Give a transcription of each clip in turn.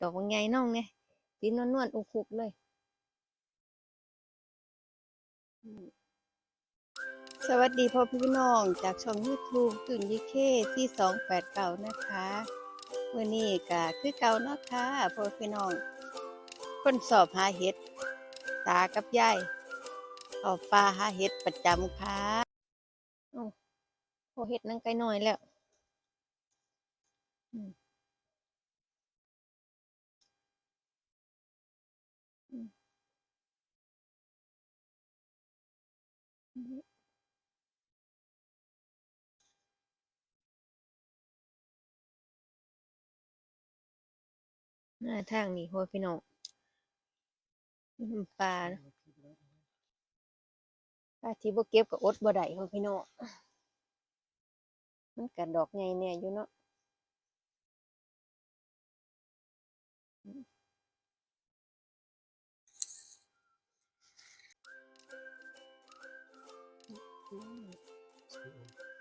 ดอกบางไงน้องเนี่ยสีนวลนวลๆอุกุกเลยสวัสดีพ่อพี่น้องจากช่อง YouTube ตุนยิเคที่สองแปดเก่านะคะวันนี้ก็คือเก่าเนาะค่ะพ่อพี่น้องคนสอบหาเห็ด ตากับยายออกปลาหาเห็ดประจำค่ะโอ้โหเห็ดนั่งไกลหน้อยแล้ว หน้าทางนี่โหยพี่น้องน้ำปลานะปลาที่บ่เก็บก็อดบ่ได้โหยพี่น้องมันกัดดอกใหญ่แน่อยู่เนาะ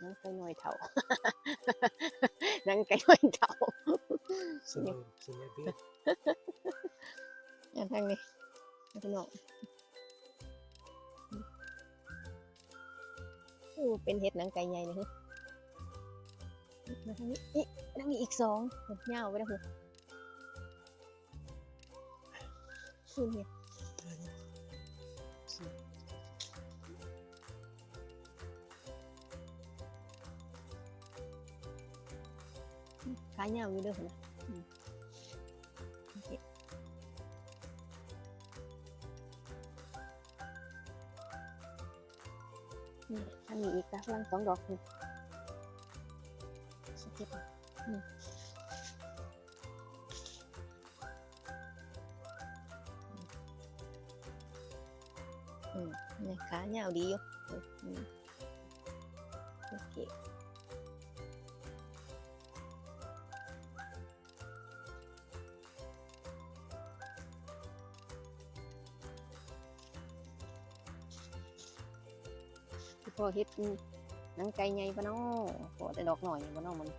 น้องไก่น้อยเท่า Som är, som är det. อันทางนี้พี่น้องอู้เป็นเห็ดหนังไก่ใหญ่เลยฮะมาทางนี้อีทางนี้อีกสองเงาวไปแล้วเหรอคุณเนี่ย ขาเงาวอยู่เด้วยนะอืมโอเคนี่อันนี้อีกนะพลังสองดอกนี่สเก็บมานี่อืมนี่ขาเงาวดีอยู่อืมโอเค อเฮ็ดนังไก่ใหญ่ปะเนาะพอแต่ดอกหน่อยปะเนาะมัน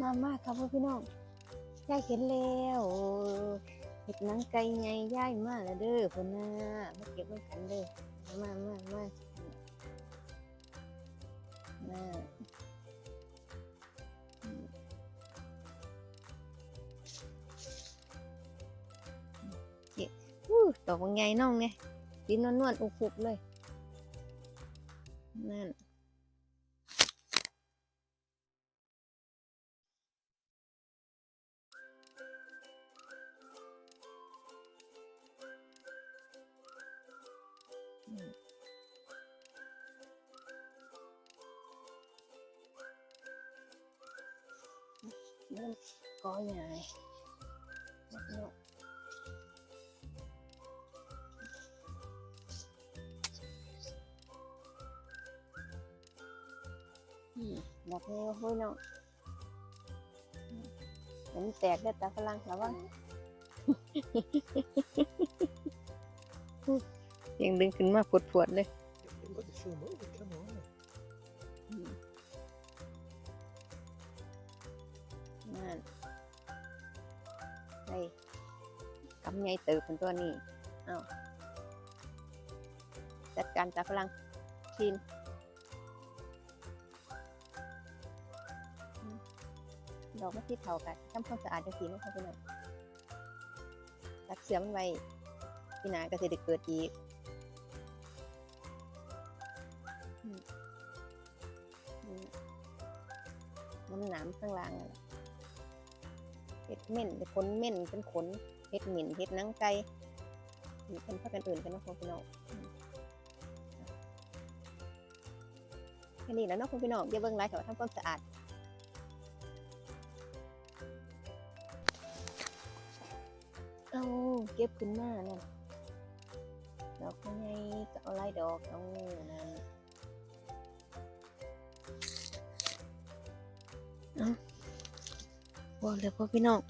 มามากครับพ่อพี่น้องยายเห็นแล้วเห็ดนังไก่ใหญ่ยายมาแล้วเด้อคนน่ะมาเก็บมากันเด้อมามามามา ดอกบางไงน้องเนี่ยสีนวนวลๆอุกุกเลย นั่นอืมมั มดอกนี้หุ้ยเนาะอืมเห็นแตกได้ตาฝรั่งแล้วว่ายังดึงขึ้นมาปวดๆเลย Det var det fina, det kan vara. อืมนั่นไอ้กำไงเติบเป็นตัวนี้เอ้าจัดการตาฝรั่งชิน อกมะที่เท่ากันทำความสะอาดจังสีนะคะพี่น้องตักเสือมันไว้พี่นาก็จะได้เกิดอีกน้ำหนามข้างล่างนั่นแหละเห็ดเม่นเป็นขนเม่นเป็นขนเห็ดหมิ่นเห็ดนังไก่มีเป็นพักกันอื่นกันนะคุณพี่น้องแค่นี้แล้วเนาะคุณพี่น้องอย่าเบิ่งไรแต่ว่าทำความสะอาด เอาเก็บขึ้นมานั่นดอกยังไงก็เอาไล่ดอกเอานั่นบอกเลยพ่อพี่น้อง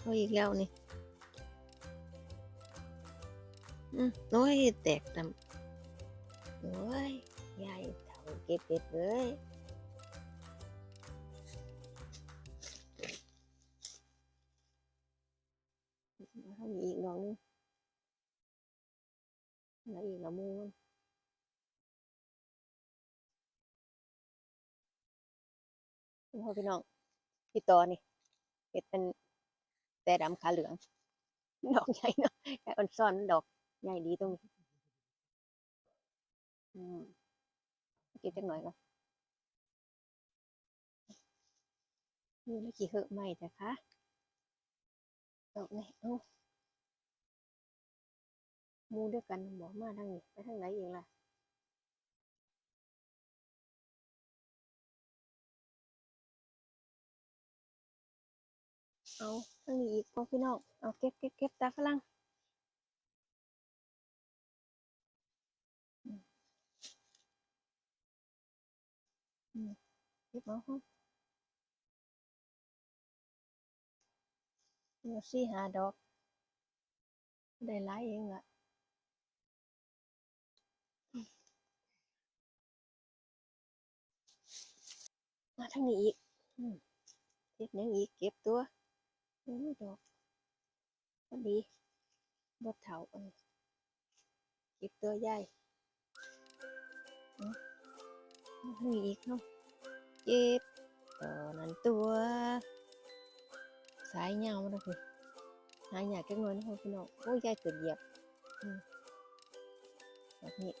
เอาอีกแล้วนี่อืมโอ้ยแตกตำโอ้ยยายเท่าเก็บเก็บเลย ละมูนพ่อพี่น้องพี่ต่อนี่เห็ดเป็นแต่ดำขาเหลือง ดอกใหญ่เนาะแต่อ่อนซ่อนดอกใหญ่ดีตรงนี้อืมก็บจังหน่อยก่อนนี่ไม่กี่เหอะไม่แต่คะดอกนี่เอา มูด้วยกันบอกมาทางนี้ไปทางไหนเองล่ะเอาทางนี้อีกพอพี่น้องเอาเก็บเก็บเก็บตาฝรั่งเก็บเอาห้องเดี๋ยวสี่หาดอก ได้หลายเองละ มาทางนี้อีกอืมเก็บหยังอีกเก็บตัวโอ้ยดอกพอดีบดเถาอันนี้เก็บตัวใหญ่เอาเอาให้อีกเนาะเก็บตัวนั้นตัว สายยาวนะคือหายอยากแก้งอยนะพี่น้องโอ้ยยายเกิดเหยียบอืมแบบนี้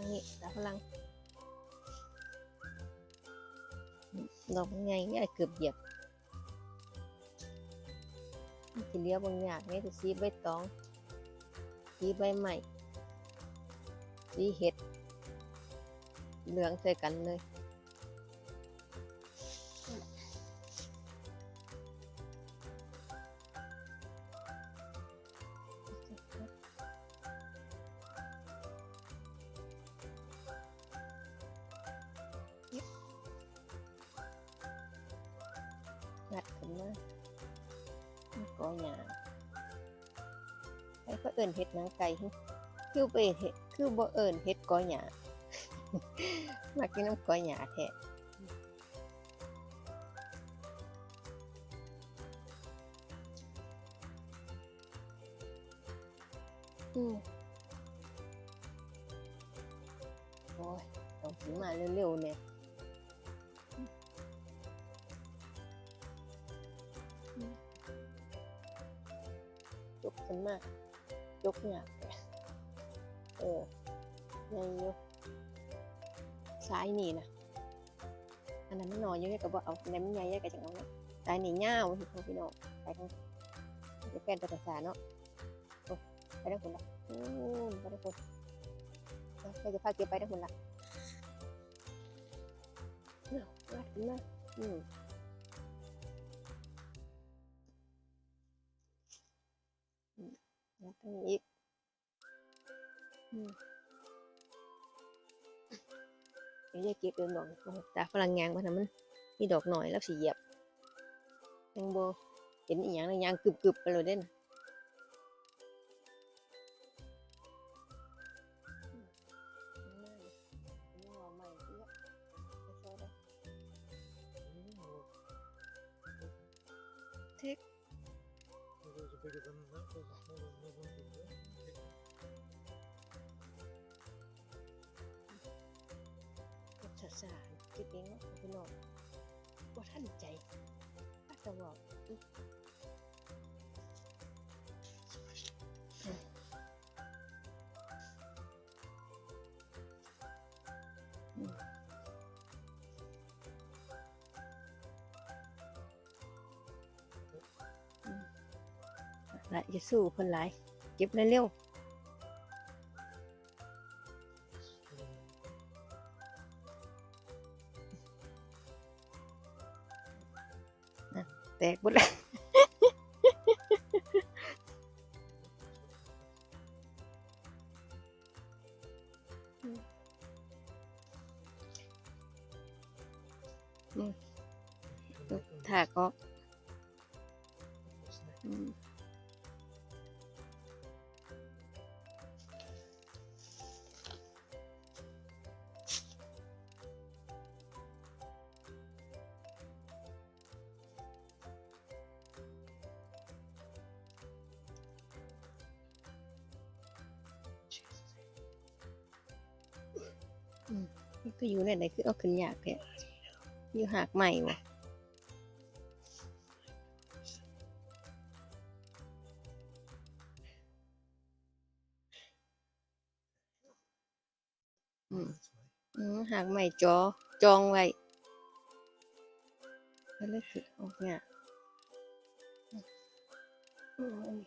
ทางนี้ตาพลังดอกไงเนี่ยเกือบเหยียบทีเลี้ยวบางอย่างนี่จะสีใบตอง สีใบใหม่ สีเห็ด เหลืองใส่กันเลย งัดขึ้นมามันกอหยาไอ้เขาเอิญเห็ดนางไก่คือไปเห็ดคือบ่เอิญเห็ดกอหยามากินน้ำกอหยาแท้ กขึ้นมายกหยาบเออยังยกซ้ายนี่นะอันนั้นมันน้อยอยู่แค่กับว่าเอาอันนั้นมันใหญ่แค่กับจังเอาเนาะซ้ายนี่ยาวพี่น้อพี่น้องไปทางไปแฟนภาษาเนาะโอ้ไปทางคนละอืมไปทางคนไปจะพาเก็บไปทางคนละเนาะมาถึงมาอืม นี้อีกเดี๋ยวจะเก็บเดินดอกโอ้โหตาฝรั่งยางมันทำมันมีดอกหน่อยแล้วสีเหยียบยังโบเห็นอีกอย่างหนึงยางกึบๆไปเลยเด่น 되게됐 나? 어, รัฐศาสตร์คิดเองว่าพี่น้องว่าท่านใจอาจจะบอก และอย่าสู้คนหลายเก็บเร็วแตกหมดแล้วถากออก มมันก็อยู่ในไหนคือเอาขึ้นยากแท้อยู่หากใหม่วะอืมอืมหากใหม่จอจองไว้แล้วเลยคือออกเนี่ยอืมอันนี้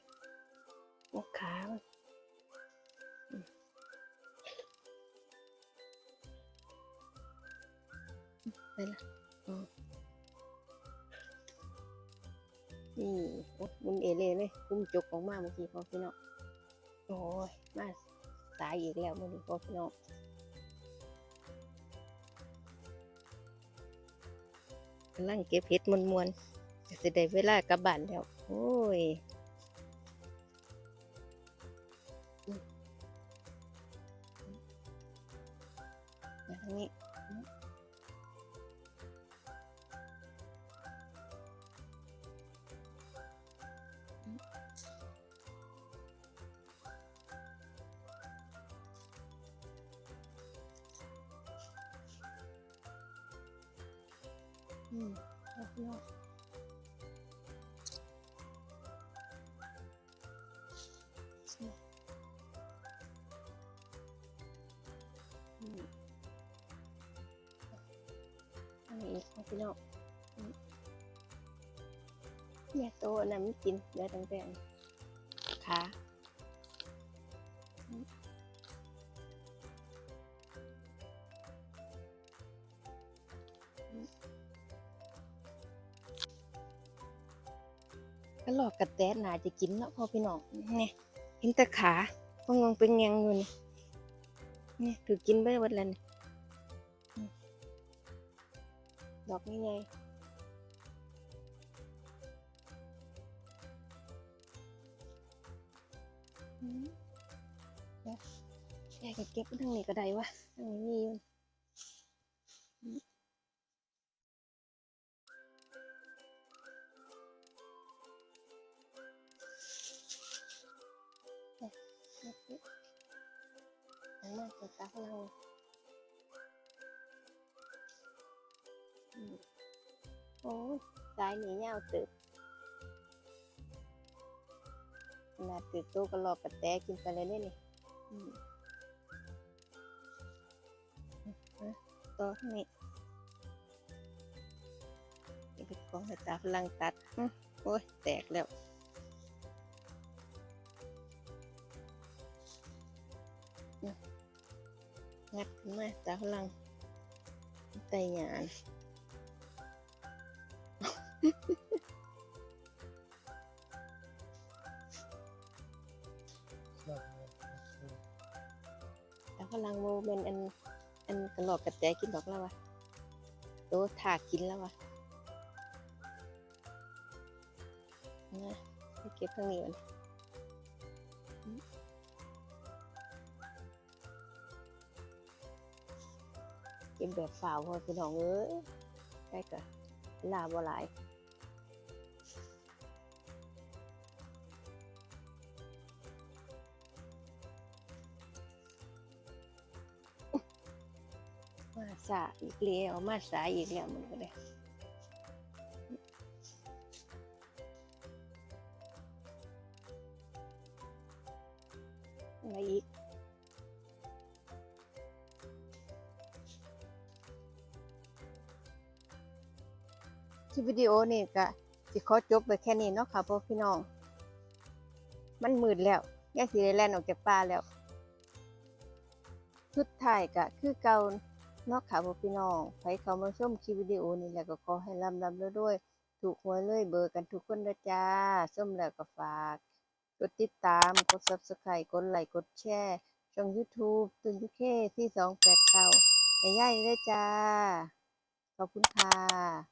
โอ้ขา ละนี่โอ้มุนเอเล่เลยกุ้มจกออกมาเมื่อกี้พอพี่น้องโอ้ยมาสายอีกแล้วมื่อนี้พอพี่น้องกำลังเก็บเห็ดมวนมวนๆก็จะได้เวลากลับบ้านแล้ว โอ้ยอืมมาทางนี้ อืมเอาพี่น้องอืมอันนี้เอาพี่น้องเนี่ยโตอันนั้นไม่กินเดี๋ยวตั้งแต่ขา ก็หลอกกระแตหนาจะกินเนาะพอพี่น้องเนี่ยเห็นแต่ขาพงงเป็นแงงอยู่นี่เนี่ยถือกินไปหมดแล้วนี่อืมดอกนี่ไงอืมเดี๋ยวแยกเก็บทางนี้ก็ได้วะทางนี้มีอยู่ มาเก็บตาข้างล่าโอ้สายหนียาติบขนาดติดตู้กระรอกกระแตกินไปเลยเนี่ยนี่อืมอะต่อนี้นี่เป็นของให้ตาพลังตัด โอ้ย แตกแล้ว มาตาพลังไตหยาน It's not enough. That's good. ตาพลังโมเป็นอันอันกระรอกกระแตกินดอกแล้ววะโตถากินแล้ววะนะไปเก็บทางนี้มัน แบบฝ่าวพอพี่น้องเอ้ยได้กะลาบ่หลายมาสาอีกแล้วมาสาอีกแล้วมันก็ได้ ดีโอนี่ก็สิขอจบไปแค่นี้เนาะค่ะพ่อพี่น้อง มันมืดแล้วแย่สิได้แล่นออกจากป่าแล้วสุดท้ายก็คือเก่าเนอกค่ะพ่อพี่น้องใครเข้ามาชมคลิปวิดีโอนี้แล้วก็ขอให้รำรำด้วยด้วยถูกหวยเลยเบอร์กันทุกคนนะจ้าส้มแล้วก็ฝาก กดติดตามกด subscribe กดไลค์กดแชร์ ช่อง YouTube ตุนยุเคที่สองแปดเก้าให้ย่ายได้จ้า ขอบคุณค่ะ